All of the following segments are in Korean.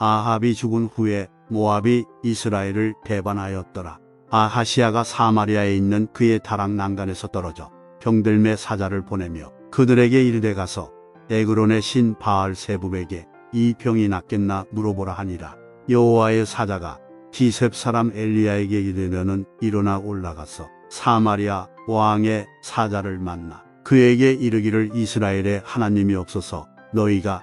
아합이 죽은 후에 모압이 이스라엘을 대반하였더라. 아하시아가 사마리아에 있는 그의 다락 난간에서 떨어져 병들매 사자를 보내며 그들에게 이르되 가서 에그론의 신 바알 세부에게 이 병이 낫겠나 물어보라 하니라. 여호와의 사자가 디셉 사람 엘리야에게 이르려는 일어나 올라가서 사마리아 왕의 사자를 만나 그에게 이르기를 이스라엘의 하나님이 없어서 너희가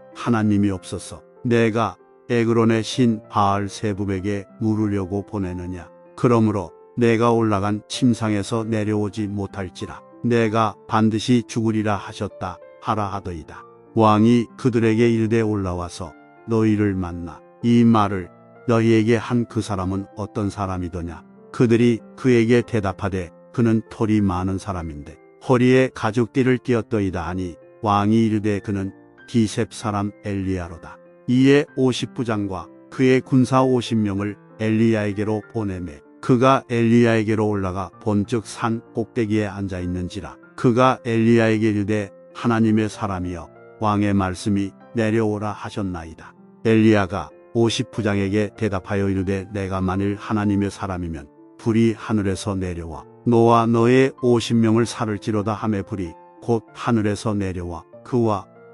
하나님이 없어서 내가 에그론의 신 바알 세부에게 물으려고 보내느냐? 그러므로 내가 올라간 침상에서 내려오지 못할지라. 내가 반드시 죽으리라 하셨다 하라 하더이다. 왕이 그들에게 이르되 올라와서 너희를 만나. 이 말을 너희에게 한 그 사람은 어떤 사람이더냐? 그들이 그에게 대답하되 그는 털이 많은 사람인데 허리에 가죽띠를 띄었더이다 하니 왕이 이르되 그는 디셉 사람 엘리야로다. 이에 50부장과 그의 군사 50명을 엘리야에게로 보내매 그가 엘리야에게로 올라가 본즉 산 꼭대기에 앉아 있는지라 그가 엘리야에게 이르되 하나님의 사람이여 왕의 말씀이 내려오라 하셨나이다. 엘리야가 50부장에게 대답하여 이르되 내가 만일 하나님의 사람이면 불이 하늘에서 내려와 너와 너의 50명을 살을지로다 함에 불이 곧 하늘에서 내려와 그와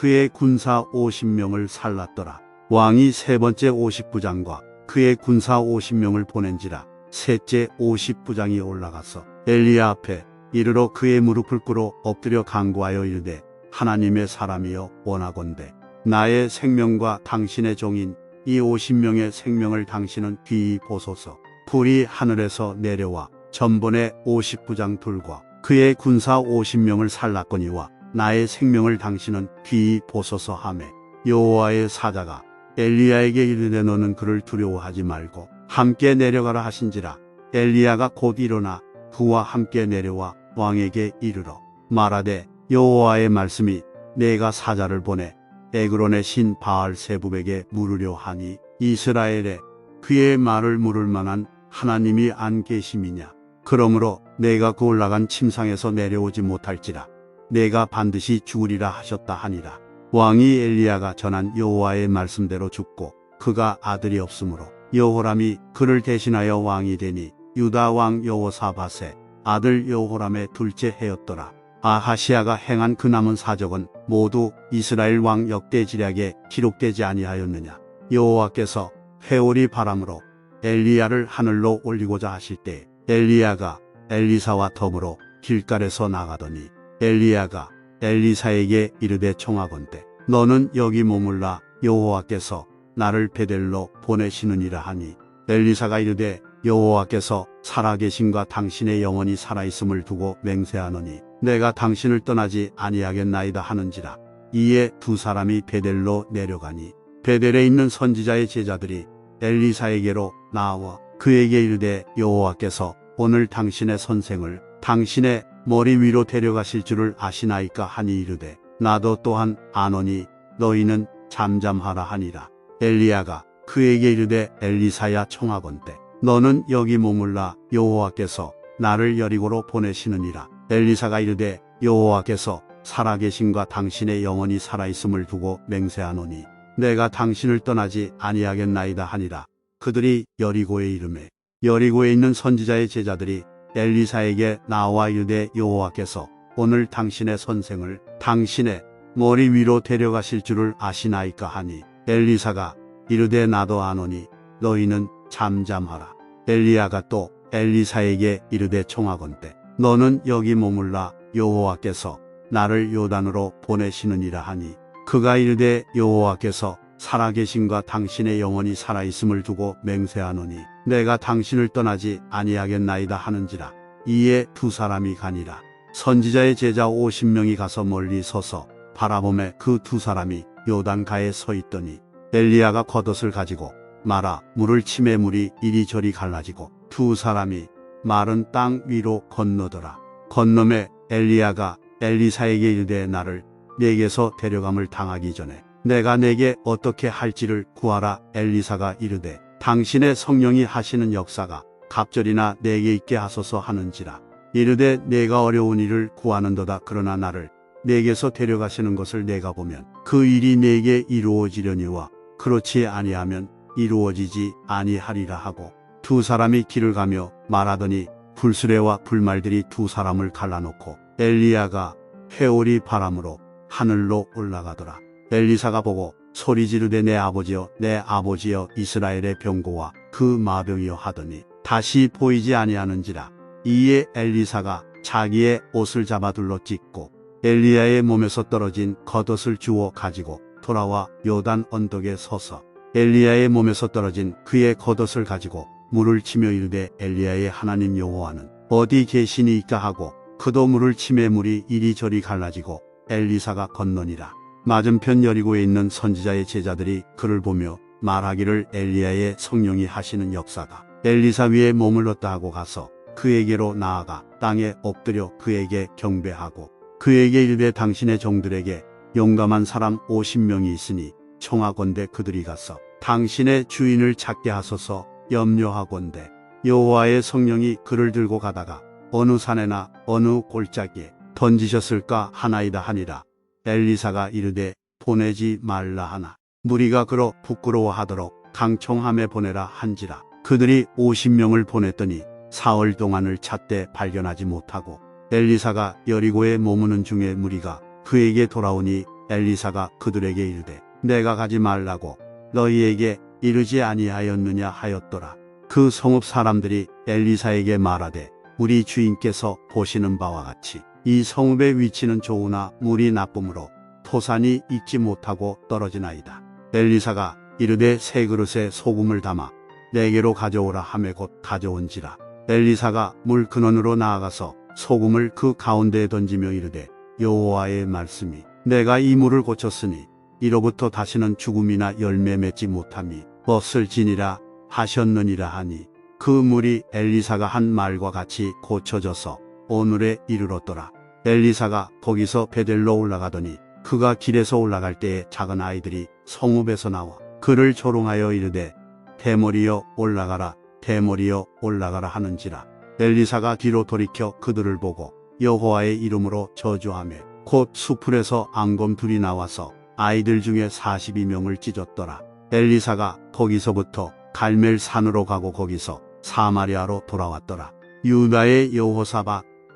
그의 군사 50명을 살랐더라. 왕이 세 번째 50부장과 그의 군사 50명을 보낸지라 셋째 50부장이 올라가서 엘리야 앞에 이르러 그의 무릎을 꿇어 엎드려 간구하여 이르되 하나님의 사람이여 원하건대 나의 생명과 당신의 종인 이 50명의 생명을 당신은 귀히 보소서 불이 하늘에서 내려와 전번의 50부장 둘과 그의 군사 50명을 살랐거니와 나의 생명을 당신은 귀히 보소서 하매 여호와의 사자가 엘리야에게 이르되 너는 그를 두려워하지 말고 함께 내려가라 하신지라. 엘리야가 곧 일어나 그와 함께 내려와 왕에게 이르러 말하되 여호와의 말씀이 내가 사자를 보내 에그론의 신 바알 세부에게 물으려 하니 이스라엘에 그의 말을 물을 만한 하나님이 안 계심이냐. 그러므로 내가 그 올라간 침상에서 내려오지 못할지라 내가 반드시 죽으리라 하셨다 하니라. 왕이 엘리야가 전한 여호와의 말씀대로 죽고 그가 아들이 없으므로 여호람이 그를 대신하여 왕이 되니 유다 왕 여호사밧의 아들 여호람의 둘째 해였더라. 아하시아가 행한 그 남은 사적은 모두 이스라엘 왕 역대지략에 기록되지 아니하였느냐. 여호와께서 회오리 바람으로 엘리야를 하늘로 올리고자 하실 때 엘리야가 엘리사와 더불어 길갈에서 나가더니 엘리야가 엘리사에게 이르되 청하건대 너는 여기 머물라 여호와께서 나를 베델로 보내시느니라 하니. 엘리사가 이르되 여호와께서 살아계심과 당신의 영혼이 살아있음을 두고 맹세하노니 내가 당신을 떠나지 아니하겠나이다 하는지라. 이에 두 사람이 베델로 내려가니 베델에 있는 선지자의 제자들이 엘리사에게로 나와 그에게 이르되 여호와께서 오늘 당신의 선생을 당신의 머리 위로 데려가실 줄을 아시나이까 하니 이르되 나도 또한 아노니 너희는 잠잠하라 하니라. 엘리야가 그에게 이르되 엘리사야 청하건대 너는 여기 머물라 여호와께서 나를 여리고로 보내시느니라. 엘리사가 이르되 여호와께서 살아계신과 당신의 영혼이 살아있음을 두고 맹세하노니 내가 당신을 떠나지 아니하겠나이다 하니라. 그들이 여리고에 이름에 여리고에 있는 선지자의 제자들이 엘리사에게 나와 이르되 여호와께서 오늘 당신의 선생을 당신의 머리 위로 데려가실 줄을 아시나이까 하니 엘리사가 이르되 나도 아노니 너희는 잠잠하라. 엘리야가 또 엘리사에게 이르되 청하건대 너는 여기 머물라 여호와께서 나를 요단으로 보내시느니라 하니 그가 이르되 여호와께서 살아계심과 당신의 영혼이 살아있음을 두고 맹세하노니 내가 당신을 떠나지 아니하겠나이다 하는지라. 이에 두 사람이 가니라. 선지자의 제자 50명이 가서 멀리 서서 바라보매 그두 사람이 요단가에 서 있더니 엘리야가 겉옷을 가지고 말아 물을 치매 물이 이리저리 갈라지고 두 사람이 마른 땅 위로 건너더라. 건너매 엘리야가 엘리사에게 이르되 나를 내게서 데려감을 당하기 전에 내가 내게 어떻게 할지를 구하라. 엘리사가 이르되 당신의 성령이 하시는 역사가 갑절이나 내게 있게 하소서 하는지라. 이르되 내가 어려운 일을 구하는도다. 그러나 나를 내게서 데려가시는 것을 내가 보면 그 일이 내게 이루어지려니와 그렇지 아니하면 이루어지지 아니하리라 하고 두 사람이 길을 가며 말하더니 불수레와 불말들이 두 사람을 갈라놓고 엘리야가 회오리 바람으로 하늘로 올라가더라. 엘리사가 보고 소리 지르되 내 아버지여 내 아버지여 이스라엘의 병고와 그 마병이여 하더니 다시 보이지 아니하는지라. 이에 엘리사가 자기의 옷을 잡아 둘러 찢고 엘리야의 몸에서 떨어진 겉옷을 주워 가지고 돌아와 요단 언덕에 서서 엘리야의 몸에서 떨어진 그의 겉옷을 가지고 물을 치며 이르되 엘리야의 하나님 여호와는 어디 계시니이까 하고 그도 물을 치매 물이 이리저리 갈라지고 엘리사가 건너니라 맞은편 여리고에 있는 선지자의 제자들이 그를 보며 말하기를 엘리야의 성령이 하시는 역사가 엘리사 위에 머물렀다 하고 가서 그에게로 나아가 땅에 엎드려 그에게 경배하고 그에게 이르되 당신의 종들에게 용감한 사람 50명이 있으니 청하건대 그들이 가서 당신의 주인을 찾게 하소서 염려하건대. 여호와의 성령이 그를 들고 가다가 어느 산에나 어느 골짜기에 던지셨을까 하나이다 하니라 엘리사가 이르되 보내지 말라 하나 무리가 그러 부끄러워하도록 강청함에 보내라 한지라 그들이 50명을 보냈더니 사흘 동안을 찾되 발견하지 못하고 엘리사가 여리고에 머무는 중에 무리가 그에게 돌아오니 엘리사가 그들에게 이르되 내가 가지 말라고 너희에게 이르지 아니하였느냐 하였더라. 그 성읍 사람들이 엘리사에게 말하되 우리 주인께서 보시는 바와 같이 이 성읍의 위치는 좋으나 물이 나쁨으로 토산이 익지 못하고 떨어지나이다. 엘리사가 이르되 새 그릇에 소금을 담아 내게로 가져오라 하매 곧 가져온지라. 엘리사가 물 근원으로 나아가서 소금을 그 가운데에 던지며 이르되 여호와의 말씀이 내가 이 물을 고쳤으니 이로부터 다시는 죽음이나 열매 맺지 못함이 없을 지니라 하셨느니라 하니 그 물이 엘리사가 한 말과 같이 고쳐져서 오늘에 이르렀더라. 엘리사가 거기서 베델로 올라가더니 그가 길에서 올라갈 때에 작은 아이들이 성읍에서 나와 그를 조롱하여 이르되 대머리여 올라가라 대머리여 올라가라 하는지라 엘리사가 뒤로 돌이켜 그들을 보고 여호와의 이름으로 저주하며 곧 수풀에서 앙검 둘이 나와서 아이들 중에 42명을 찢었더라. 엘리사가 거기서부터 갈멜 산으로 가고 거기서 사마리아로 돌아왔더라. 유다의 여호사박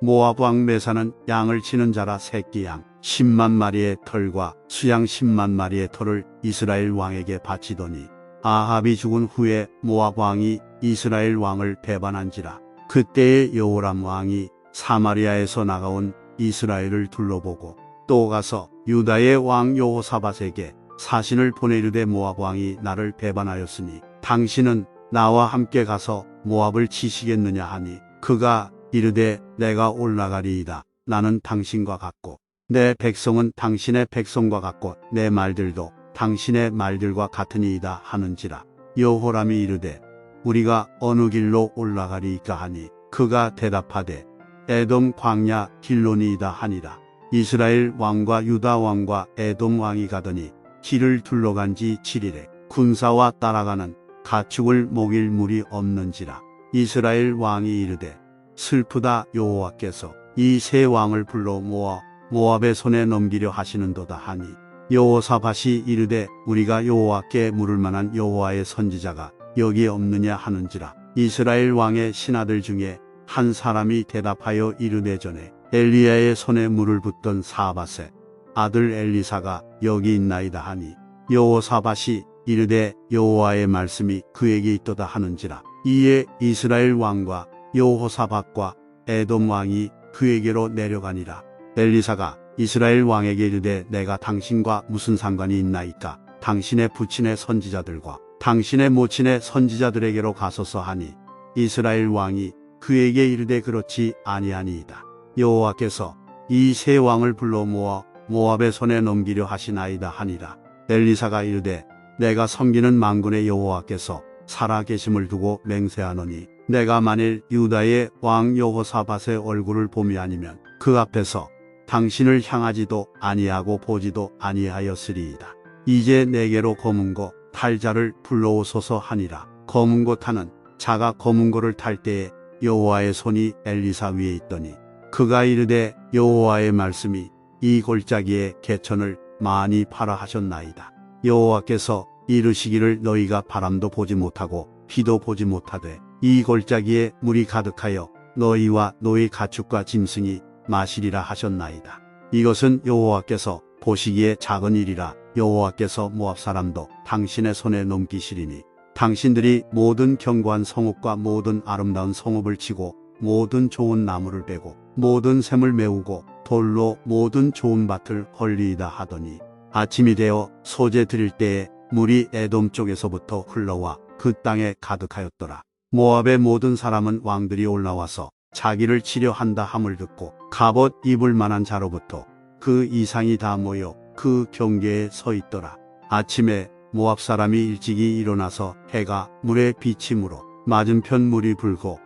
모압 왕 메사는 양을 치는 자라 새끼 양 10만 마리의 털과 수양 10만 마리의 털을 이스라엘 왕에게 바치더니 아합이 죽은 후에 모압 왕이 이스라엘 왕을 배반한지라. 그때의 여호람 왕이 사마리아에서 나가온 이스라엘을 둘러보고 또 가서 유다의 왕 여호사밧에게 사신을 보내르되 모압 왕이 나를 배반하였으니 당신은 나와 함께 가서 모압을 치시겠느냐 하니 그가 이르되 내가 올라가리이다. 나는 당신과 같고 내 백성은 당신의 백성과 같고 내 말들도 당신의 말들과 같으니이다 하는지라. 여호람이 이르되 우리가 어느 길로 올라가리이까 하니 그가 대답하되 에돔 광야 길로니이다 하니라. 이스라엘 왕과 유다 왕과 에돔 왕이 가더니 길을 둘러간 지 7일에 군사와 따라가는 가축을 먹일 물이 없는지라. 이스라엘 왕이 이르되 슬프다 여호와께서 이 세 왕을 불러 모아 모압의 손에 넘기려 하시는도다 하니 여호사밭이 이르되 우리가 여호와께 물을 만한 여호와의 선지자가 여기 없느냐 하는지라. 이스라엘 왕의 신하들 중에 한 사람이 대답하여 이르되 전에 엘리야의 손에 물을 붓던 사밧의 아들 엘리사가 여기 있나이다 하니 여호사밭이 이르되 여호와의 말씀이 그에게 있도다 하는지라. 이에 이스라엘 왕과 여호사밭과 에돔 왕이 그에게로 내려가니라. 엘리사가 이스라엘 왕에게 이르되 내가 당신과 무슨 상관이 있나이까? 당신의 부친의 선지자들과 당신의 모친의 선지자들에게로 가소서 하니 이스라엘 왕이 그에게 이르되 그렇지 아니하니이다. 여호와께서 이 세 왕을 불러 모아 모압의 손에 넘기려 하시나이다 하니라. 엘리사가 이르되 내가 섬기는 만군의 여호와께서 살아 계심을 두고 맹세하노니 내가 만일 유다의 왕 여호사밧의 얼굴을 봄이 아니면 그 앞에서 당신을 향하지도 아니하고 보지도 아니하였으리이다. 이제 내게로 검은고 탈자를 불러오소서 하니라. 검은고 타는 자가 검은고를 탈 때에 여호와의 손이 엘리사 위에 있더니 그가 이르되 여호와의 말씀이 이 골짜기에 개천을 많이 팔아 하셨나이다. 여호와께서 이르시기를 너희가 바람도 보지 못하고 비도 보지 못하되 이 골짜기에 물이 가득하여 너희와 너희 가축과 짐승이 마시리라 하셨나이다. 이것은 여호와께서 보시기에 작은 일이라 여호와께서 모압 사람도 당신의 손에 넘기시리니 당신들이 모든 견고한 성읍과 모든 아름다운 성읍을 치고 모든 좋은 나무를 베고 모든 샘을 메우고 돌로 모든 좋은 밭을 헐리이다 하더니 아침이 되어 소재 드릴 때에 물이 에돔 쪽에서부터 흘러와 그 땅에 가득하였더라. 모압의 모든 사람은 왕들이 올라와서 자기를 치려한다 함을 듣고 갑옷 입을 만한 자로부터 그 이상이 다 모여 그 경계에 서 있더라. 아침에 모압 사람이 일찍이 일어나서 해가 물에 비침으로 맞은편 물이 불고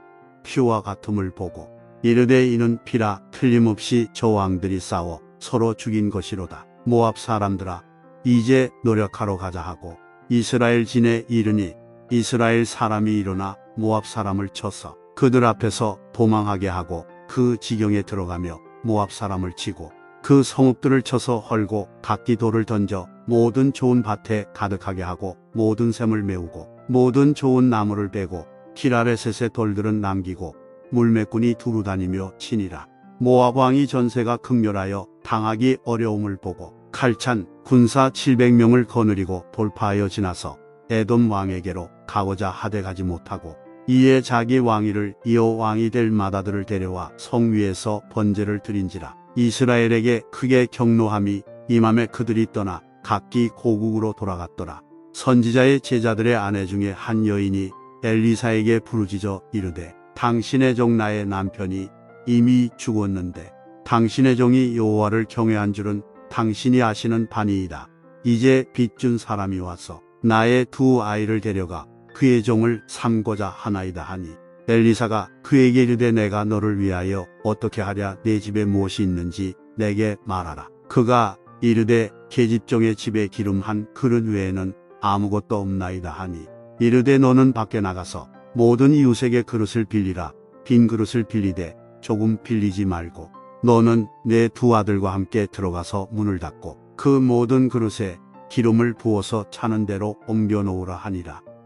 피와 같음을 보고 이르되 이는 피라 틀림없이 저 왕들이 싸워 서로 죽인 것이로다. 모압 사람들아 이제 노력하러 가자 하고 이스라엘 진에 이르니 이스라엘 사람이 일어나 모압 사람을 쳐서 그들 앞에서 도망하게 하고 그 지경에 들어가며 모압 사람을 치고 그 성읍들을 쳐서 헐고 각기 돌을 던져 모든 좋은 밭에 가득하게 하고 모든 샘을 메우고 모든 좋은 나무를 베고 키라레셋의 돌들은 남기고 물매꾼이 두루 다니며 치니라. 모압 왕이 전세가 극렬하여 당하기 어려움을 보고 칼찬 군사 700명을 거느리고 돌파하여 지나서 에돔 왕에게로 가고자 하되 가지 못하고 이에 자기 왕위를 이어 왕이 될 마다들을 데려와 성 위에서 번제를 드린지라 이스라엘에게 크게 경노함이 임함에 그들이 떠나 각기 고국으로 돌아갔더라 선지자의 제자들의 아내 중에 한 여인이 엘리사에게 부르짖어 이르되 당신의 종 나의 남편이 이미 죽었는데 당신의 종이 여호와를 경외한 줄은 당신이 아시는 바니이다. 이제 빚준 사람이 와서 나의 두 아이를 데려가 그의 종을 삼고자 하나이다 하니 엘리사가 그에게 이르되 내가 너를 위하여 어떻게 하랴 내 집에 무엇이 있는지 내게 말하라. 그가 이르되 계집종의 집에 기름 한 그릇 외에는 아무것도 없나이다 하니 이르되 너는 밖에 나가서 모든 이웃에게 그릇을 빌리라 빈 그릇을 빌리되 조금 빌리지 말고 너는 내 두 아들과 함께 들어가서 문을 닫고 그 모든 그릇에 기름을 부어서 차는 대로 옮겨 놓으라 하니라.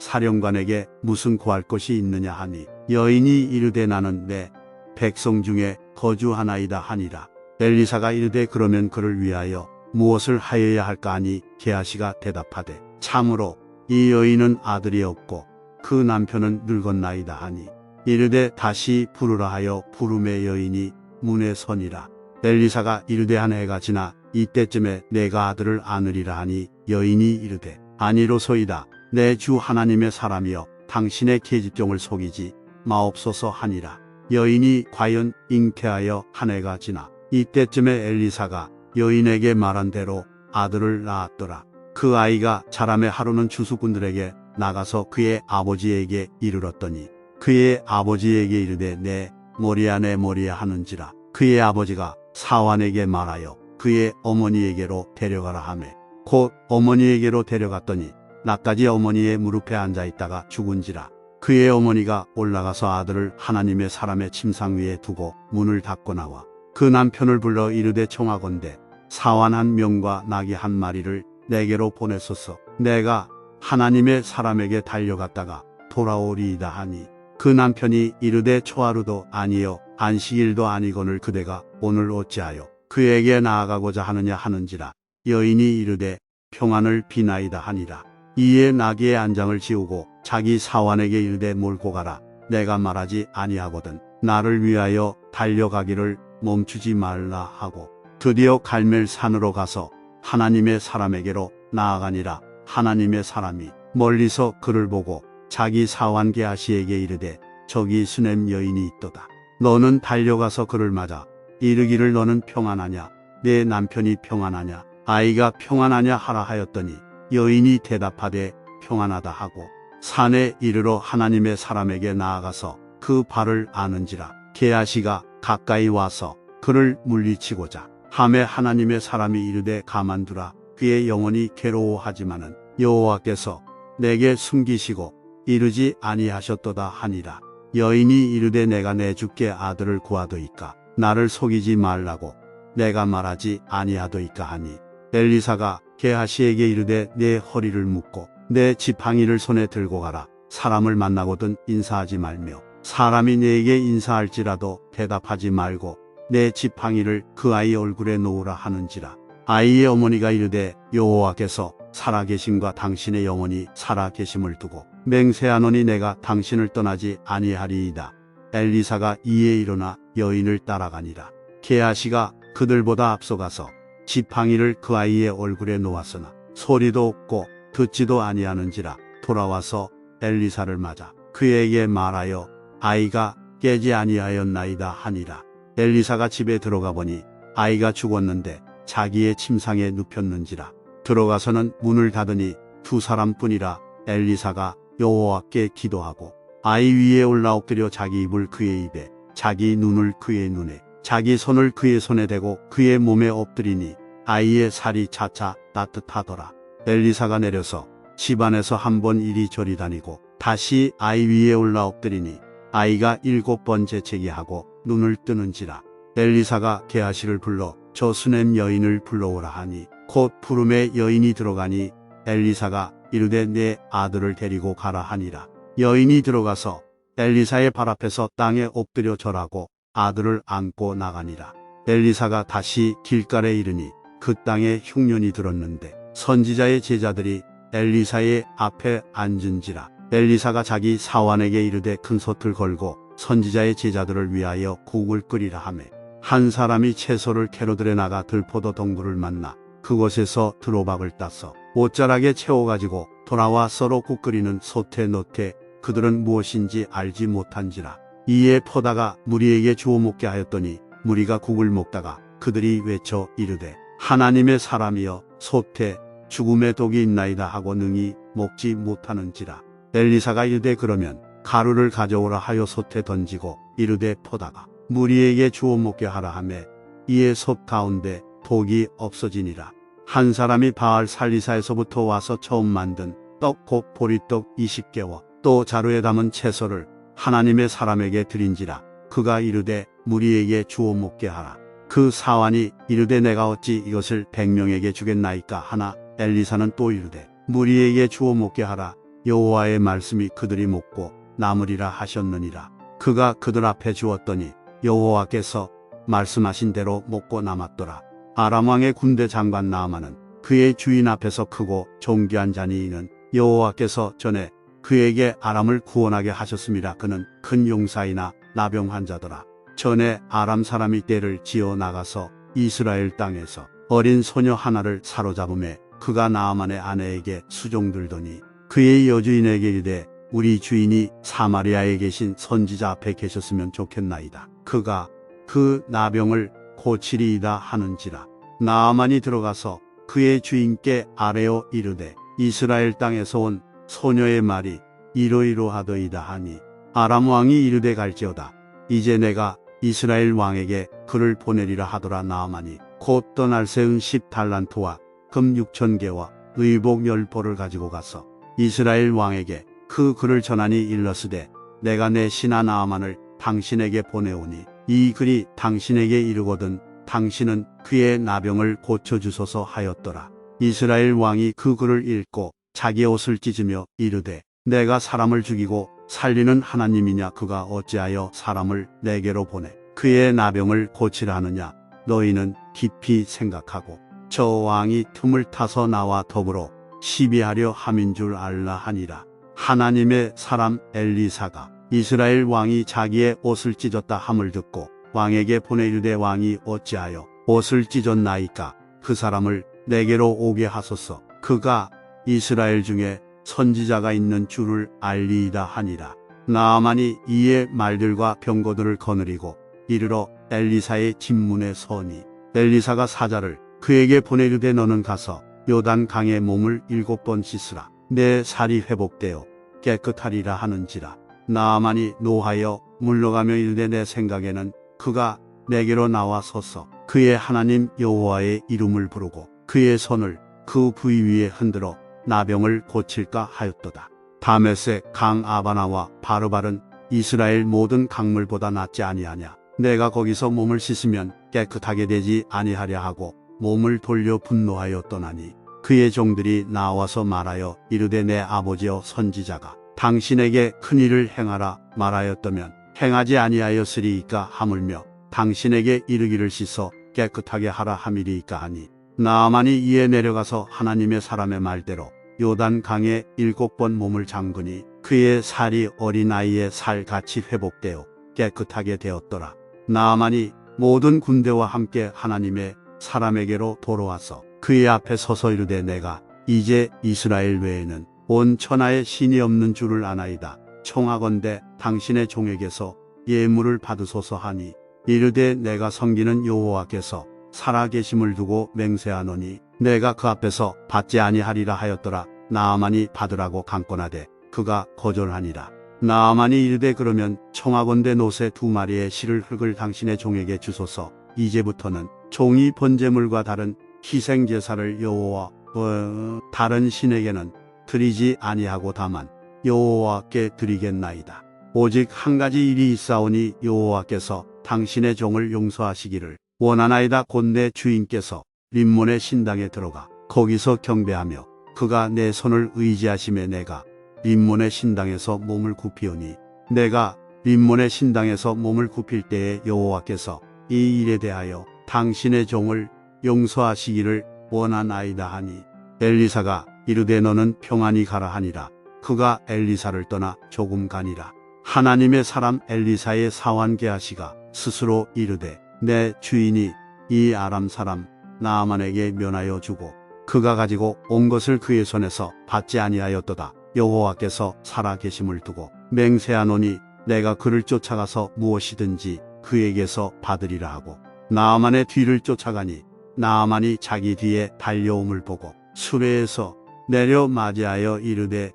사령관에게 무슨 구할 것이 있느냐 하니 여인이 이르되 나는 내 백성 중에 거주하나이다 하니라. 엘리사가 이르되 그러면 그를 위하여 무엇을 하여야 할까 하니 게하시가 대답하되 참으로 이 여인은 아들이 없고 그 남편은 늙었나이다 하니 이르되 다시 부르라 하여 부름의 여인이 문에 서니라. 엘리사가 이르되 한 해가 지나 이때쯤에 내가 아들을 안으리라 하니 여인이 이르되 아니로소이다 내 주 하나님의 사람이여 당신의 계집종을 속이지 마옵소서 하니라. 여인이 과연 잉태하여 한 해가 지나 이때쯤에 엘리사가 여인에게 말한 대로 아들을 낳았더라. 그 아이가 자람의 하루는 주수꾼들에게 나가서 그의 아버지에게 이르렀더니 그의 아버지에게 이르되 내 머리야 내 머리야 하는지라. 그의 아버지가 사환에게 말하여 그의 어머니에게로 데려가라 하매. 곧 어머니에게로 데려갔더니 나까지 어머니의 무릎에 앉아 있다가 죽은지라 그의 어머니가 올라가서 아들을 하나님의 사람의 침상 위에 두고 문을 닫고 나와 그 남편을 불러 이르되 청하건대 사환 한 명과 나귀 한 마리를 내게로 보내소서. 내가 하나님의 사람에게 달려갔다가 돌아오리이다 하니 그 남편이 이르되 초하루도 아니요 안식일도 아니거늘 그대가 오늘 어찌하여 그에게 나아가고자 하느냐 하는지라 여인이 이르되 평안을 비나이다 하니라 이에 나귀의 안장을 지우고 자기 사환에게 이르되 몰고 가라. 내가 말하지 아니하거든 나를 위하여 달려가기를 멈추지 말라 하고 드디어 갈멜 산으로 가서 하나님의 사람에게로 나아가니라. 하나님의 사람이 멀리서 그를 보고 자기 사환 게하시에게 이르되 저기 수냄 여인이 있도다. 너는 달려가서 그를 맞아 이르기를 너는 평안하냐? 내 남편이 평안하냐? 아이가 평안하냐 하라 하였더니 여인이 대답하되 평안하다 하고 산에 이르러 하나님의 사람에게 나아가서 그 발을 아는지라 게하시가 가까이 와서 그를 물리치고자 함에 하나님의 사람이 이르되 가만두라. 그의 영혼이 괴로워하지만은 여호와께서 내게 숨기시고 이르지 아니하셨도다 하니라. 여인이 이르되 내가 내 주께 아들을 구하도이까? 나를 속이지 말라고 내가 말하지 아니하도이까 하니 엘리사가 게하시에게 이르되 내 허리를 묶고 내 지팡이를 손에 들고 가라 사람을 만나거든 인사하지 말며 사람이 내게 인사할지라도 대답하지 말고 내 지팡이를 그 아이 얼굴에 놓으라 하는지라 아이의 어머니가 이르되 여호와께서 살아계심과 당신의 영혼이 살아계심을 두고 맹세하노니 내가 당신을 떠나지 아니하리이다. 엘리사가 이에 일어나 여인을 따라가니라. 게하시가 그들보다 앞서가서 지팡이를 그 아이의 얼굴에 놓았으나 소리도 없고 듣지도 아니하는지라 돌아와서 엘리사를 맞아 그에게 말하여 아이가 깨지 아니하였나이다 하니라. 엘리사가 집에 들어가 보니 아이가 죽었는데 자기의 침상에 눕혔는지라 들어가서는 문을 닫으니 두 사람뿐이라 엘리사가 여호와께 기도하고 아이 위에 올라 엎드려 자기 입을 그의 입에 자기 눈을 그의 눈에 자기 손을 그의 손에 대고 그의 몸에 엎드리니 아이의 살이 차차 따뜻하더라. 엘리사가 내려서 집안에서 한 번 이리저리 다니고 다시 아이 위에 올라 엎드리니 아이가 일곱 번 재채기하고 눈을 뜨는지라. 엘리사가 게하시를 불러 저 수냄 여인을 불러오라 하니 곧 부름에 여인이 들어가니 엘리사가 이르되 내 아들을 데리고 가라 하니라. 여인이 들어가서 엘리사의 발 앞에서 땅에 엎드려 절하고 아들을 안고 나가니라. 엘리사가 다시 길가에 이르니 그 땅에 흉년이 들었는데 선지자의 제자들이 엘리사의 앞에 앉은지라 엘리사가 자기 사환에게 이르되 큰 솥을 걸고 선지자의 제자들을 위하여 국을 끓이라 하매 한 사람이 채소를 캐로들에 나가 들포도 동굴을 만나 그곳에서 드로박을 따서 옷자락에 채워가지고 돌아와 서로 국 끓이는 솥에 넣되 그들은 무엇인지 알지 못한지라 이에 포다가 무리에게 주워 먹게 하였더니 무리가 국을 먹다가 그들이 외쳐 이르되 하나님의 사람이여 솥에 죽음의 독이 있나이다 하고 능히 먹지 못하는지라 엘리사가 이르되 그러면 가루를 가져오라 하여 솥에 던지고 이르되 포다가 무리에게 주워 먹게 하라 하매 이에 섭 가운데 독이 없어지니라. 한 사람이 바알 살리사에서부터 와서 처음 만든 떡 곧 보리떡 20개와 또 자루에 담은 채소를 하나님의 사람에게 드린지라. 그가 이르되 무리에게 주어 먹게 하라. 그 사환이 이르되 내가 어찌 이것을 백명에게 주겠나이까 하나 엘리사는 또 이르되 무리에게 주어 먹게 하라. 여호와의 말씀이 그들이 먹고 남으리라 하셨느니라. 그가 그들 앞에 주었더니 여호와께서 말씀하신 대로 먹고 남았더라. 아람 왕의 군대 장관 나아만은 그의 주인 앞에서 크고 존귀한 자니 이는 여호와께서 전에 그에게 아람을 구원하게 하셨습니다. 그는 큰 용사이나 나병 환자더라. 전에 아람 사람이 떼를 지어 나가서 이스라엘 땅에서 어린 소녀 하나를 사로잡음에 그가 나아만의 아내에게 수종들더니 그의 여주인에게 이르되 우리 주인이 사마리아에 계신 선지자 앞에 계셨으면 좋겠나이다. 그가 그 나병을 고치리이다 하는지라. 나아만이 들어가서 그의 주인께 아뢰어 이르되 이스라엘 땅에서 온 소녀의 말이 이러이러하더이다 하니 아람 왕이 이르되 갈지어다. 이제 내가 이스라엘 왕에게 그를 보내리라 하더라 나아만이 곧 떠날 새은 십 달란트와 금 육천 개와 의복 열 벌을 가지고 가서 이스라엘 왕에게 그 글을 전하니 일러스되 내가 내 신하 나아만을 당신에게 보내오니 이 글이 당신에게 이르거든 당신은 그의 나병을 고쳐주소서 하였더라. 이스라엘 왕이 그 글을 읽고 자기 옷을 찢으며 이르되 내가 사람을 죽이고 살리는 하나님이냐? 그가 어찌하여 사람을 내게로 보내 그의 나병을 고치라 하느냐? 너희는 깊이 생각하고 저 왕이 틈을 타서 나와 더불어 시비하려 함인 줄 알라 하니라. 하나님의 사람 엘리사가 이스라엘 왕이 자기의 옷을 찢었다 함을 듣고 왕에게 보내 이르되 왕이 어찌하여 옷을 찢었나이까? 그 사람을 내게로 오게 하소서. 그가 이스라엘 중에 선지자가 있는 줄을 알리이다 하니라. 나아만이 이에 말들과 병거들을 거느리고 이르러 엘리사의 집문에 서니 엘리사가 사자를 그에게 보내르되 너는 가서 요단 강에 몸을 일곱 번 씻으라. 내 살이 회복되어 깨끗하리라 하는지라. 나아만이 노하여 물러가며 이르되 내 생각에는 그가 내게로 나와 서서 그의 하나님 여호와의 이름을 부르고 그의 손을 그 부위 위에 흔들어 나병을 고칠까 하였도다. 다메세 강 아바나와 바르발은 이스라엘 모든 강물보다 낫지 아니하냐. 내가 거기서 몸을 씻으면 깨끗하게 되지 아니하랴 하고 몸을 돌려 분노하여 떠나니 그의 종들이 나와서 말하여 이르되 내 아버지여 선지자가 당신에게 큰 일을 행하라 말하였다면 행하지 아니하였으리이까 하물며 당신에게 이르기를 씻어 깨끗하게 하라 함이리이까 하니 나아만이 이에 내려가서 하나님의 사람의 말대로 요단 강에 일곱 번 몸을 잠그니 그의 살이 어린아이의 살같이 회복되어 깨끗하게 되었더라. 나아만이 모든 군대와 함께 하나님의 사람에게로 돌아와서 그의 앞에 서서 이르되 내가 이제 이스라엘 외에는 온 천하에 신이 없는 줄을 아나이다. 청하건대 당신의 종에게서 예물을 받으소서 하니 이르되 내가 섬기는 여호와께서 살아계심을 두고 맹세하노니 내가 그 앞에서 받지 아니하리라 하였더라. 나아만이 받으라고 강권하되 그가 거절하니라. 나아만이 이르되 그러면 청하건대 노새 두 마리의 실을 흙을 당신의 종에게 주소서. 이제부터는 종이 번제물과 다른 희생 제사를 여호와 어, 다른 신에게는 드리지 아니하고 다만 여호와께 드리겠나이다. 오직 한 가지 일이 있사오니 여호와께서 당신의 종을 용서하시기를 원하나이다 곧 내 주인께서 림몬의 신당에 들어가 거기서 경배하며 그가 내 손을 의지하심에 내가 림몬의 신당에서 몸을 굽히오니 내가 림몬의 신당에서 몸을 굽힐 때에 여호와께서 이 일에 대하여 당신의 종을 용서하시기를 원하나이다 하니 엘리사가 이르되 너는 평안히 가라 하니라. 그가 엘리사를 떠나 조금 가니라. 하나님의 사람 엘리사의 사환 게하시가 스스로 이르되 내 주인이 이 아람 사람 나아만에게 면하여 주고 그가 가지고 온 것을 그의 손에서 받지 아니하였도다. 여호와께서 살아 계심을 두고 맹세하노니 내가 그를 쫓아가서 무엇이든지 그에게서 받으리라 하고 나아만의 뒤를 쫓아가니 나아만이 자기 뒤에 달려옴을 보고 수레에서 내려 맞이하여 이르되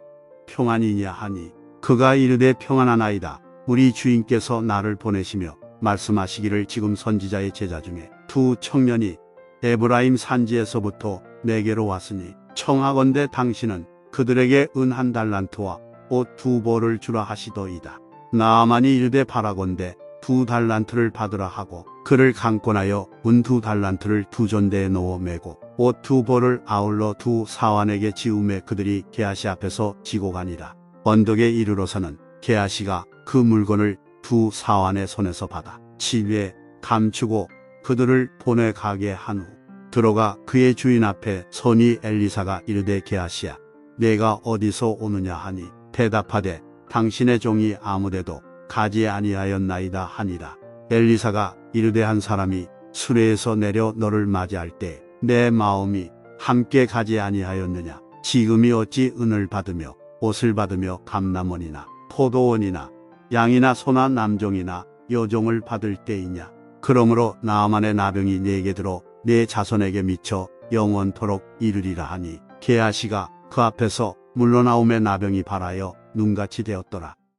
평안이냐 하니 그가 이르되 평안하나이다. 우리 주인께서 나를 보내시며 말씀하시기를 지금 선지자의 제자 중에 두 청년이 에브라임 산지에서부터 내게로 왔으니 청하건대 당신은 그들에게 은 한 달란트와 옷 두 벌을 주라 하시더이다. 나아만이 이르되 바라건대 두 달란트를 받으라 하고 그를 강권하여 은 두 달란트를 두 존대에 넣어 매고 옷 두 벌을 아울러 두 사환에게 지우매 그들이 게하시 앞에서 지고 가니라. 언덕에 이르러서는 게하시가 그 물건을 두 사환의 손에서 받아 집에 감추고 그들을 보내 가게 한 후 들어가 그의 주인 앞에 손이 엘리사가 이르되 게하시야 내가 어디서 오느냐 하니 대답하되 당신의 종이 아무데도 가지 아니하였나이다 하니라. 엘리사가 이르되 한 사람이 수레에서 내려 너를 맞이할 때 내 마음이 함께 가지 아니하였느냐? 지금이 어찌 은을 받으며 옷을 받으며 감남원이나 포도원이나 양이나 소나 남종이나 여종을 받을 때이냐? 그러므로 나아만의 나병이 내게 들어 내 자손에게 미쳐 영원토록 이르리라 하니 게하시가 그 앞에서 물러나오매 나병이 발하여 눈같이 되었더라